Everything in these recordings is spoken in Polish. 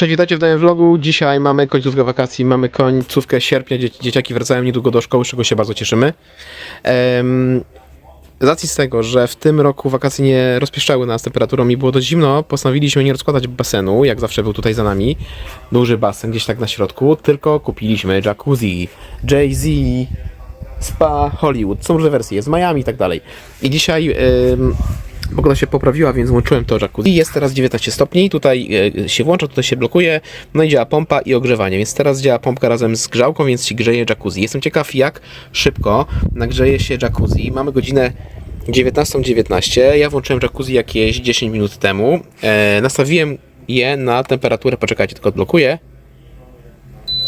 Cześć, witajcie w vlogu. Dzisiaj mamy końcówkę wakacji, mamy końcówkę sierpnia. Dzie dzieciaki wracają niedługo do szkoły, z czego się bardzo cieszymy. Em, z racji z tego, że w tym roku wakacje nie rozpieszczały nas temperaturą i było dość zimno, postanowiliśmy nie rozkładać basenu, jak zawsze był tutaj za nami, duży basen gdzieś tak na środku, tylko kupiliśmy jacuzzi, Jay-Z, Spa, Hollywood, są różne wersje, jest Miami i tak dalej. I dzisiaj ym, pogoda się poprawiła, więc włączyłem to jacuzzi. Jest teraz 19 stopni, tutaj y, się włącza, tutaj się blokuje, no i działa pompa i ogrzewanie, więc teraz działa pompka razem z grzałką, więc się grzeje jacuzzi. Jestem ciekaw, jak szybko nagrzeje się jacuzzi. Mamy godzinę 19.19, ja włączyłem jacuzzi jakieś 10 minut temu, e, nastawiłem je na temperaturę, poczekajcie, tylko odblokuję.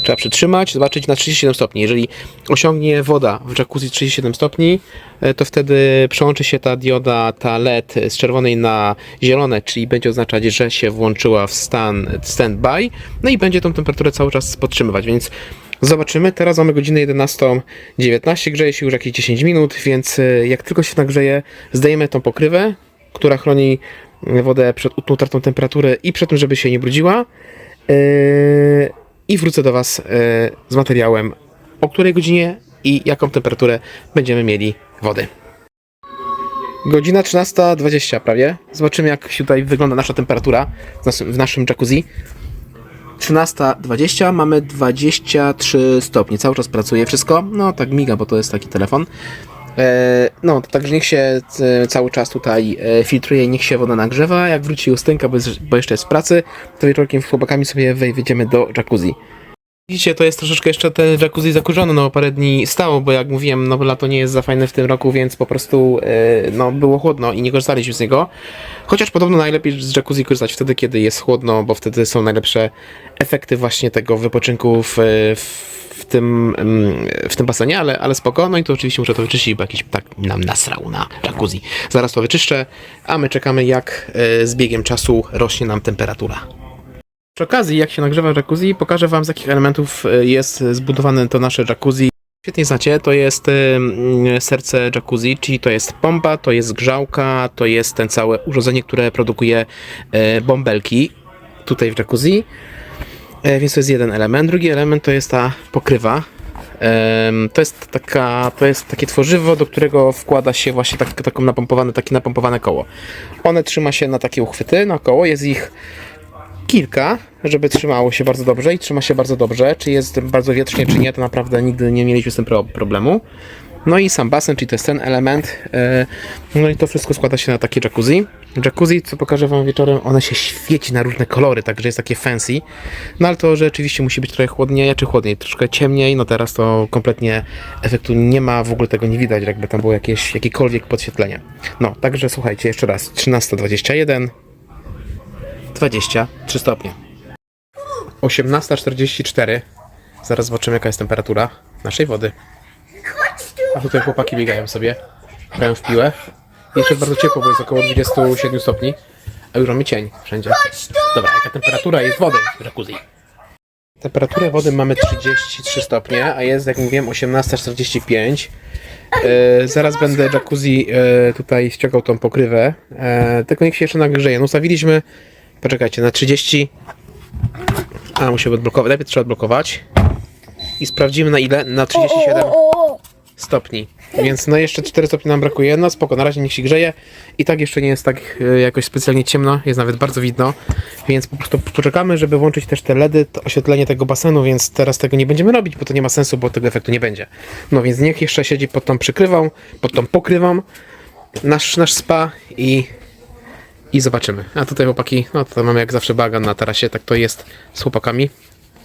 Trzeba przytrzymać, zobaczyć na 37 stopni. Jeżeli osiągnie woda w jacuzzi 37 stopni, e, to wtedy przełączy się ta dioda, ta LED z czerwonej na zielone, czyli będzie oznaczać, że się włączyła w stan standby, no i będzie tą temperaturę cały czas podtrzymywać, więc zobaczymy. Teraz mamy godzinę 11.19, grzeje się już jakieś 10 minut, więc e, jak tylko się nagrzeje, zdejemy tą pokrywę, która chroni wodę przed utratą temperatury i przed tym, żeby się nie brudziła. Yy, i wrócę do Was e, z materiałem, o której godzinie i jaką temperaturę będziemy mieli wody. Godzina 13.20 prawie. Zobaczymy jak tutaj wygląda nasza temperatura w naszym, w naszym jacuzzi. 13.20, mamy 23 stopnie, cały czas pracuje wszystko. No tak miga, bo to jest taki telefon. E, no, także niech się e, cały czas tutaj e, filtruje, niech się woda nagrzewa. Jak wróci Justynka, bo jeszcze jest w pracy, to wieczorkiem z chłopakami sobie wejdziemy do jacuzzi. Widzicie, to jest troszeczkę jeszcze ten jacuzzi zakurzony, no parę dni stało, bo jak mówiłem, no lato nie jest za fajne w tym roku, więc po prostu e, no było chłodno i nie korzystaliśmy z niego. Chociaż podobno najlepiej z jacuzzi korzystać wtedy, kiedy jest chłodno, bo wtedy są najlepsze efekty właśnie tego wypoczynku w, w w tym, mm, w tym basenie, ale, ale spoko. No i to oczywiście muszę to wyczyścić, bo jakiś tak nam nasrał na jacuzzi. Zaraz to wyczyszczę, a my czekamy jak e, z biegiem czasu rośnie nam temperatura. Przy okazji, jak się nagrzewa jacuzzi, pokażę Wam z jakich elementów e, jest zbudowane to nasze jacuzzi. Świetnie znacie, to jest e, serce jacuzzi, czyli to jest pompa, to jest grzałka, to jest ten całe urządzenie, które produkuje e, bąbelki tutaj w jacuzzi. Więc to jest jeden element. Drugi element to jest ta pokrywa. To jest, taka, to jest takie tworzywo, do którego wkłada się właśnie tak, taką napompowane, takie napompowane koło. One trzyma się na takie uchwyty na koło, jest ich kilka, żeby trzymało się bardzo dobrze i trzyma się bardzo dobrze. Czy jest bardzo wietrznie, czy nie, to naprawdę nigdy nie mieliśmy z tym pro- problemu. No i sam basen, czyli to jest ten element. e, No i to wszystko składa się na takie jacuzzi. Jacuzzi, co pokażę Wam wieczorem, one się świeci na różne kolory, także jest takie fancy. No ale to rzeczywiście musi być trochę chłodniej, czy chłodniej, troszkę ciemniej. No teraz to kompletnie efektu nie ma, w ogóle tego nie widać, jakby tam było jakieś, jakiekolwiek podświetlenie. No, także słuchajcie, jeszcze raz, 13.21, 23 stopnie. 18.44. Zaraz zobaczymy jaka jest temperatura naszej wody. A tutaj chłopaki biegają sobie, grają w piłę. Jeszcze jest bardzo ciepło, bo jest około 27 stopni. A już mamy cień wszędzie. Dobra, jaka temperatura jest wody w jacuzzi? Temperaturę wody mamy 33 stopnie, a jest, jak mówiłem, 18.45. E, zaraz będę jacuzzi e, tutaj ściągał tą pokrywę. E, tylko niech się jeszcze nagrzeje. No ustawiliśmy, poczekajcie, na 30. A, musimy odblokować. Najpierw trzeba odblokować. I sprawdzimy na ile? Na 37 stopni. Więc no jeszcze 4 stopnie nam brakuje. No spoko, na razie niech się grzeje. I tak jeszcze nie jest tak e, jakoś specjalnie ciemno, jest nawet bardzo widno. Więc po prostu poczekamy, żeby włączyć też te LEDy, to oświetlenie tego basenu, więc teraz tego nie będziemy robić, bo to nie ma sensu, bo tego efektu nie będzie. No więc niech jeszcze siedzi pod tą przykrywą, pod tą pokrywą nasz, nasz spa i i zobaczymy. A tutaj chłopaki, no tutaj mamy jak zawsze bagan na tarasie, tak to jest z chłopakami.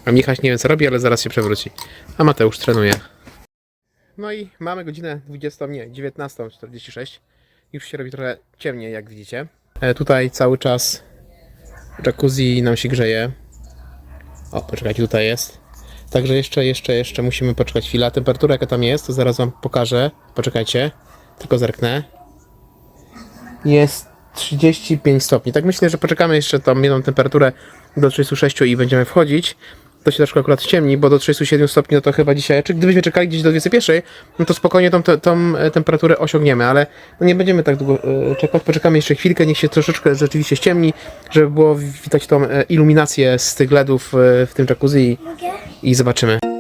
A Michaś nie wiem co robi, ale zaraz się przewróci. A Mateusz trenuje. No i mamy godzinę 20, nie, 19.46. Już się robi trochę ciemniej, jak widzicie. E, tutaj cały czas jacuzzi nam się grzeje. O, poczekajcie, tutaj jest. Także jeszcze, jeszcze, jeszcze musimy poczekać chwilę. Temperatura jaka tam jest, to zaraz wam pokażę. Poczekajcie, tylko zerknę. Jest 35 stopni. Tak myślę, że poczekamy jeszcze tą jedną temperaturę do 36 i będziemy wchodzić. to się troszkę akurat ściemni, bo do 37 stopni no to chyba dzisiaj, czy gdybyśmy czekali gdzieś do 21, no to spokojnie tą, tą, e, temperaturę osiągniemy, ale no nie będziemy tak długo e, czekać, poczekamy jeszcze chwilkę, niech się troszeczkę rzeczywiście ściemni, żeby było widać tą e, iluminację z tych LEDów w tym jacuzzi i, i zobaczymy.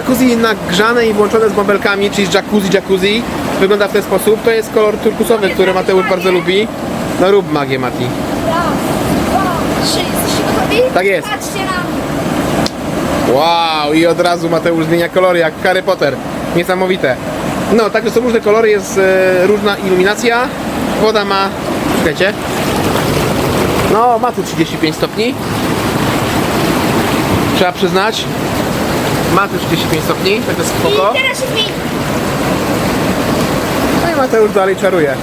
Jacuzzi nagrzane i włączone z bąbelkami, czyli jacuzzi jacuzzi, wygląda w ten sposób. To jest kolor turkusowy, który Mateusz bardzo lubi. No rób magię, Mati. Raz, dwa, trzy. Jesteście gotowi? Tak jest. Wow, i od razu Mateusz zmienia kolory jak Harry Potter. Niesamowite. No, także są różne kolory, jest e, różna iluminacja. Woda ma, czekajcie. No, ma tu 35 stopni. Trzeba przyznać. Ma tu 35 stopni, tak jest spoko. I teraz się zmieni. No i Mateusz dalej czaruje.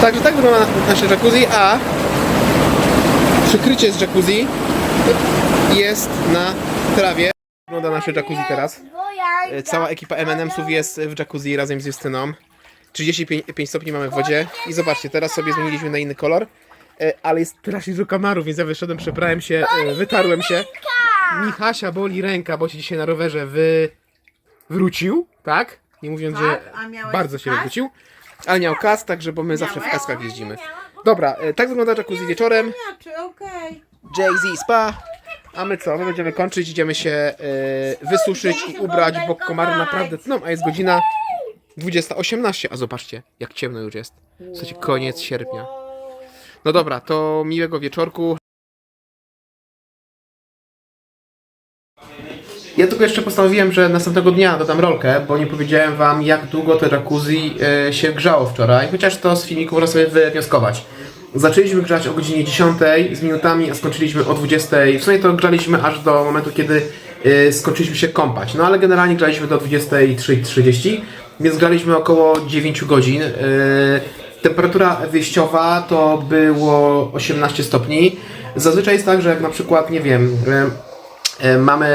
Także tak wygląda nasze jacuzzi, a przykrycie z jacuzzi jest na trawie. Wygląda nasze jacuzzi teraz. E, Cała ekipa M&M'sów jest w jacuzzi razem z Justyną. 35 stopni mamy w wodzie i zobaczcie, teraz sobie zmieniliśmy na inny kolor. E, Ale jest strasznie dużo kamarów, więc ja wyszedłem, przebrałem się, e, wytarłem się. Michasia boli ręka, bo się dzisiaj na rowerze wy... wrócił, tak? Nie mówiąc, Tak, że miałeś bardzo się kask? wywrócił. Ale miał kask, także bo my zawsze w Miałeś? kaskach jeździmy. Dobra, e, tak wygląda jacuzzi wieczorem. Znaczy, okej. Jay-Z Spa. A my co? My będziemy kończyć, idziemy się e, wysuszyć i ubrać, bo komary naprawdę tną, a jest godzina 20.18. A zobaczcie, jak ciemno już jest. W sensie koniec sierpnia. No dobra, to miłego wieczorku. Ja tylko jeszcze postanowiłem, że następnego dnia dodam rolkę, bo nie powiedziałem wam, jak długo to jacuzzi e, się grzało wczoraj, chociaż to z filmiku można sobie wywnioskować. Zaczęliśmy grzać o godzinie 10 z minutami, a skończyliśmy o 20. W sumie to grzaliśmy aż do momentu, kiedy e, skończyliśmy się kąpać. No ale generalnie grzaliśmy do 23.30, więc graliśmy około 9 godzin. E, Temperatura wyjściowa to było 18 stopni. Zazwyczaj jest tak, że jak na przykład, nie wiem, mamy,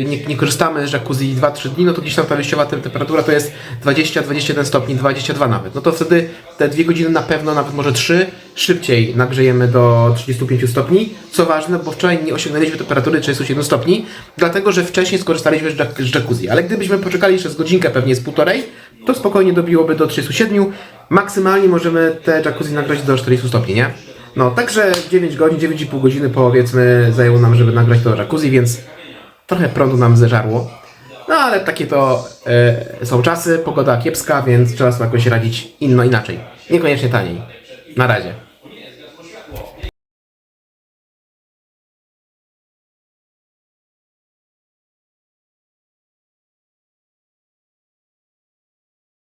e, nie, nie korzystamy z jacuzzi 2-3 dni, no to gdzieś tam ta wyjściowa tem- temperatura to jest 20-21 stopni, 22 nawet. No to wtedy te dwie godziny na pewno, nawet może 3, szybciej nagrzejemy do 35 stopni. Co ważne, bo wczoraj nie osiągnęliśmy temperatury 37 stopni, dlatego że wcześniej skorzystaliśmy z, jac- z jacuzzi. Ale gdybyśmy poczekali jeszcze z godzinkę, pewnie z półtorej, to spokojnie dobiłoby do 37. Maksymalnie możemy te jacuzzi nagrać do 40 stopni, nie? No, także 9 godzin, 9,5 godziny powiedzmy zajęło nam, żeby nagrać to jacuzzi, więc trochę prądu nam zeżarło. No, ale takie to e, są czasy, pogoda kiepska, więc trzeba sobie jakoś radzić inno inaczej. Niekoniecznie taniej. Na razie.